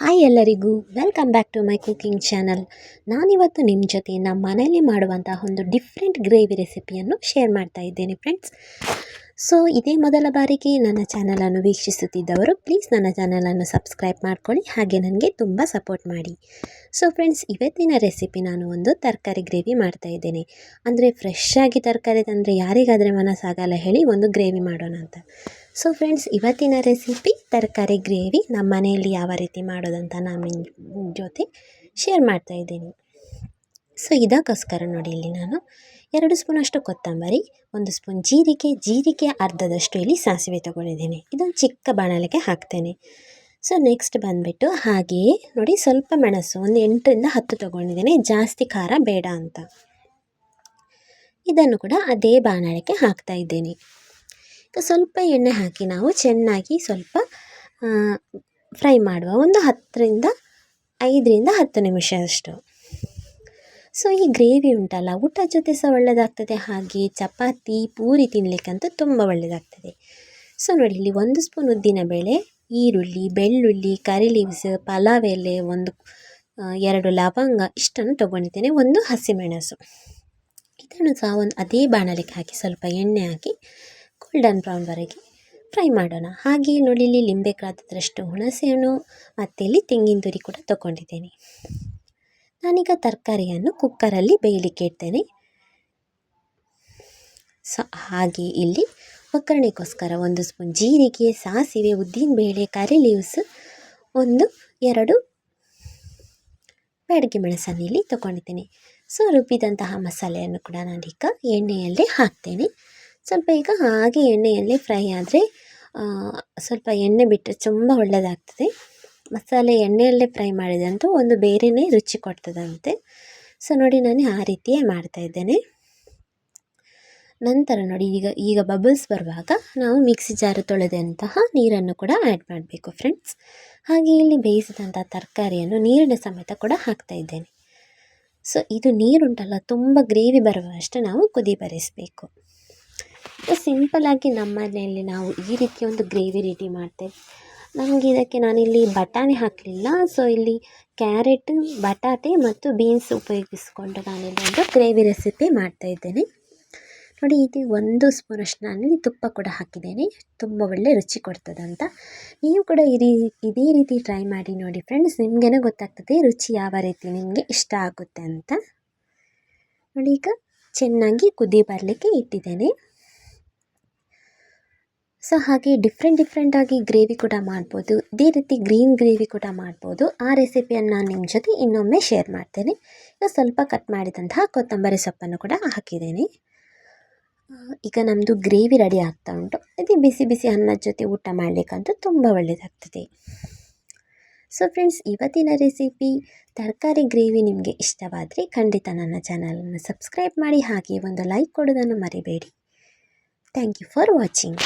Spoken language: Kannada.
ಹಾಯ್ ಎಲ್ಲರಿಗೂ welcome back to my cooking channel ನಾನಿವತ್ತು ನಿಮ್ಮ ಜೊತೆ ನಮ್ಮ ಮನೆಯಲ್ಲಿ ಮಾಡುವಂತಹ ಒಂದು ಡಿಫ್ರೆಂಟ್ ಗ್ರೇವಿ ರೆಸಿಪಿಯನ್ನು ಶೇರ್ ಮಾಡ್ತಾ ಇದ್ದೇನೆ ಫ್ರೆಂಡ್ಸ್ ಸೊ ಇದೇ ಮೊದಲ ಬಾರಿಗೆ ನನ್ನ ಚಾನಲನ್ನು ವೀಕ್ಷಿಸುತ್ತಿದ್ದವರು ಪ್ಲೀಸ್ ನನ್ನ ಚಾನಲನ್ನು ಸಬ್ಸ್ಕ್ರೈಬ್ ಮಾಡ್ಕೊಳ್ಳಿ, ಹಾಗೆ ನನಗೆ ತುಂಬ ಸಪೋರ್ಟ್ ಮಾಡಿ. ಸೊ ಫ್ರೆಂಡ್ಸ್ ಇವತ್ತಿನ ರೆಸಿಪಿ ನಾನು ಒಂದು ತರಕಾರಿ ಗ್ರೇವಿ ಮಾಡ್ತಾ ಇದ್ದೇನೆ. ಅಂದರೆ ಫ್ರೆಶ್ ಆಗಿ ತರಕಾರಿ ತಂದರೆ ಯಾರಿಗಾದರೆ ಮನಸ್ಸಾಗಲ್ಲ, ಹೇಳಿ ಒಂದು ಗ್ರೇವಿ ಮಾಡೋಣ ಅಂತ. ಸೊ ಫ್ರೆಂಡ್ಸ್ ಇವತ್ತಿನ ರೆಸಿಪಿ ತರಕಾರಿ ಗ್ರೇವಿ ನಮ್ಮ ಮನೆಯಲ್ಲಿ ಯಾವ ರೀತಿ ಮಾಡೋದಂತ ನಾನು ನಿಮ್ಮ ಜೊತೆ ಶೇರ್ ಮಾಡ್ತಾ ಇದ್ದೀನಿ. ಸೊ ಇದಕ್ಕೋಸ್ಕರ ನೋಡಿ ಇಲ್ಲಿ ನಾನು ಎರಡು ಸ್ಪೂನಷ್ಟು ಕೊತ್ತಂಬರಿ, ಒಂದು ಸ್ಪೂನ್ ಜೀರಿಗೆ ಜೀರಿಗೆ ಅರ್ಧದಷ್ಟು ಇಲ್ಲಿ ಸಾಸಿವೆ ತೊಗೊಂಡಿದ್ದೀನಿ. ಇದೊಂದು ಚಿಕ್ಕ ಬಾಣಲೆಗೆ ಹಾಕ್ತೇನೆ. ಸೊ ನೆಕ್ಸ್ಟ್ ಬಂದುಬಿಟ್ಟು ಹಾಗೆಯೇ ನೋಡಿ ಸ್ವಲ್ಪ ಮೆಣಸು, ಒಂದು ಎಂಟರಿಂದ ಹತ್ತು ತೊಗೊಂಡಿದ್ದೀನಿ. ಜಾಸ್ತಿ ಖಾರ ಬೇಡ ಅಂತ. ಇದನ್ನು ಕೂಡ ಅದೇ ಬಾಣಲೆಗೆ ಹಾಕ್ತಾ ಇದ್ದೇನೆ. ಸ್ವಲ್ಪ ಎಣ್ಣೆ ಹಾಕಿ ನಾವು ಚೆನ್ನಾಗಿ ಸ್ವಲ್ಪ ಫ್ರೈ ಮಾಡುವ. ಒಂದು ಹತ್ತರಿಂದ ಐದರಿಂದ ಹತ್ತು ನಿಮಿಷ ಅಷ್ಟು. ಸೊ ಈ ಗ್ರೇವಿ ಉಂಟಲ್ಲ, ಊಟ ಜೊತೆ ಸಹ ಒಳ್ಳೆಯದಾಗ್ತದೆ ಹಾಗೆ ಚಪಾತಿ, ಪೂರಿ ತಿನ್ನಲಿಕ್ಕಂತೂ ತುಂಬ ಒಳ್ಳೆಯದಾಗ್ತದೆ ಸೊ ನೋಡಿ, ಇಲ್ಲಿ ಒಂದು ಸ್ಪೂನ್ ಉದ್ದಿನಬೇಳೆ ಈರುಳ್ಳಿ, ಬೆಳ್ಳುಳ್ಳಿ, ಕರಿ ಲೀವ್ಸ್ ಪಲಾವ್ ಎಲೆ, ಒಂದು ಎರಡು ಲವಂಗ, ಇಷ್ಟನ್ನು ತೊಗೊಂಡಿದ್ದೇನೆ. ಒಂದು ಹಸಿಮೆಣಸು. ಇದನ್ನು ಸಹ ಒಂದು ಅದೇ ಬಾಣಲಿಗೆ ಹಾಕಿ ಸ್ವಲ್ಪ ಎಣ್ಣೆ ಹಾಕಿ ಗೋಲ್ಡನ್ ಬ್ರೌನ್ವರೆಗೆ ಫ್ರೈ ಮಾಡೋಣ. ಹಾಗೆ ನೋಡಿ, ಇಲ್ಲಿ ಲಿಂಬೆ ಹುಣಸೆ ಹುಣಸೆಹಣ್ಣು ಮತ್ತು ಇಲ್ಲಿ ತೆಂಗಿನ ತುರಿ ಕೂಡ ತೊಗೊಂಡಿದ್ದೇನೆ. ನಾನೀಗ ತರಕಾರಿಯನ್ನು ಕುಕ್ಕರಲ್ಲಿ ಬೇಯಲಿಕ್ಕೆ ಇಡ್ತೇನೆ. ಸೊ, ಹಾಗೆ ಇಲ್ಲಿ ಒಗ್ಗರಣೆಗೋಸ್ಕರ ಒಂದು ಸ್ಪೂನ್ ಜೀರಿಗೆ, ಸಾಸಿವೆ, ಉದ್ದಿನಬೇಳೆ ಕರಿ ಲೀವ್ಸ್ ಒಂದು, ಎರಡು ಬ್ಯಾಡಗಿ ಮೆಣಸನ್ನು ಇಲ್ಲಿ ತೊಗೊಂಡಿದ್ದೇನೆ. ಸೊ ರುಬ್ಬಿದಂತಹ ಮಸಾಲೆಯನ್ನು ಕೂಡ ನಾನೀಗ ಎಣ್ಣೆಯಲ್ಲೇ ಹಾಕ್ತೇನೆ. ಸ್ವಲ್ಪ ಈಗ ಹಾಗೆ ಎಣ್ಣೆಯಲ್ಲಿ ಫ್ರೈ ಆದರೆ ಸ್ವಲ್ಪ ಎಣ್ಣೆ ಬಿಟ್ಟರೆ ತುಂಬ ಒಳ್ಳೆಯದಾಗ್ತದೆ ಮಸಾಲೆ ಎಣ್ಣೆಯಲ್ಲೇ ಫ್ರೈ ಮಾಡಿದಂತೂ ಒಂದು ಬೇರೆಯೇ ರುಚಿ ಕೊಡ್ತದಂತೆ. ಸೊ ನೋಡಿ ನಾನು ಆ ರೀತಿಯೇ ಮಾಡ್ತಾ ಇದ್ದೇನೆ. ನಂತರ ನೋಡಿ ಈಗ ಈಗ ಬಬಲ್ಸ್ ಬರುವಾಗ ನಾವು ಮಿಕ್ಸಿ ಜಾರು ತೊಳೆದಂತಹ ನೀರನ್ನು ಕೂಡ ಆ್ಯಡ್ ಮಾಡಬೇಕು ಫ್ರೆಂಡ್ಸ್ ಹಾಗೆ ಇಲ್ಲಿ ಬೇಯಿಸಿದಂಥ ತರಕಾರಿಯನ್ನು ನೀರಿನ ಸಮೇತ ಕೂಡ ಹಾಕ್ತಾ ಇದ್ದೇನೆ. ಸೊ ಇದು ನೀರುಂಟಲ್ಲ, ತುಂಬ ಗ್ರೇವಿ ಬರುವಷ್ಟು ನಾವು ಕುದಿ ಬರಿಸಬೇಕು ಸಿಂಪಲ್ಲಾಗಿ ನಮ್ಮ ಮನೆಯಲ್ಲಿ ನಾವು ಈ ರೀತಿ ಒಂದು ಗ್ರೇವಿ ರೆಡಿ ಮಾಡ್ತೇವೆ. ನನಗೆ ಇದಕ್ಕೆ ನಾನಿಲ್ಲಿ ಬಟಾಣಿ ಹಾಕಲಿಲ್ಲ. ಸೊ ಇಲ್ಲಿ ಕ್ಯಾರೆಟ್ ಬಟಾಟೆ ಮತ್ತು ಬೀನ್ಸ್ ಉಪಯೋಗಿಸಿಕೊಂಡು ನಾನಿಲ್ಲಿ ಒಂದು ಗ್ರೇವಿ ರೆಸಿಪಿ ಮಾಡ್ತಾಯಿದ್ದೇನೆ ನೋಡಿ, ಇದು ಒಂದು ಸ್ಪೂನಷ್ಟು ನಾನಿಲ್ಲಿ ತುಪ್ಪ ಕೂಡ ಹಾಕಿದ್ದೇನೆ. ತುಂಬ ಒಳ್ಳೆ ರುಚಿ ಕೊಡ್ತದಂತ ನೀವು ಕೂಡ ಈ ಇದೇ ರೀತಿ ಟ್ರೈ ಮಾಡಿ ನೋಡಿ ಫ್ರೆಂಡ್ಸ್ ನಿಮಗೇನೋ ಗೊತ್ತಾಗ್ತದೆ ರುಚಿ ಯಾವ ರೀತಿ, ನಿಮಗೆ ಇಷ್ಟ ಆಗುತ್ತೆ ಅಂತ. ನೋಡಿ, ಈಗ ಚೆನ್ನಾಗಿ ಕುದಿ ಬರಲಿಕ್ಕೆ ಇಟ್ಟಿದ್ದೇನೆ. ಸೊ ಹಾಗೆ ಡಿಫ್ರೆಂಟ್ ಡಿಫ್ರೆಂಟಾಗಿ ಗ್ರೇವಿ ಕೂಡ ಮಾಡ್ಬೋದು. ಇದೇ ರೀತಿ ಗ್ರೀನ್ ಗ್ರೇವಿ ಕೂಡ ಮಾಡ್ಬೋದು. ಆ ರೆಸಿಪಿಯನ್ನು ನಾನು ನಿಮ್ಮ ಜೊತೆ ಇನ್ನೊಮ್ಮೆ ಶೇರ್ ಮಾಡ್ತೇನೆ. ಈಗ ಸ್ವಲ್ಪ ಕಟ್ ಮಾಡಿದಂತಹ ಕೊತ್ತಂಬರಿ ಸೊಪ್ಪನ್ನು ಕೂಡ ಹಾಕಿದ್ದೇನೆ. ಈಗ ನಮ್ಮದು ಗ್ರೇವಿ ರೆಡಿ ಆಗ್ತಾ ಉಂಟು. ಇದು ಬಿಸಿ ಬಿಸಿ ಅನ್ನದ ಜೊತೆ ಊಟ ಮಾಡಲಿಕ್ಕಂತೂ ತುಂಬ ಒಳ್ಳೆಯದಾಗ್ತದೆ ಸೊ ಫ್ರೆಂಡ್ಸ್ ಇವತ್ತಿನ ರೆಸಿಪಿ ತರಕಾರಿ ಗ್ರೇವಿ ನಿಮಗೆ ಇಷ್ಟವಾದರೆ ಖಂಡಿತ ನನ್ನ ಚಾನಲನ್ನು ಸಬ್ಸ್ಕ್ರೈಬ್ ಮಾಡಿ ಹಾಗೆ ಒಂದು ಲೈಕ್ ಕೊಡೋದನ್ನು ಮರಿಬೇಡಿ. Thank you for watching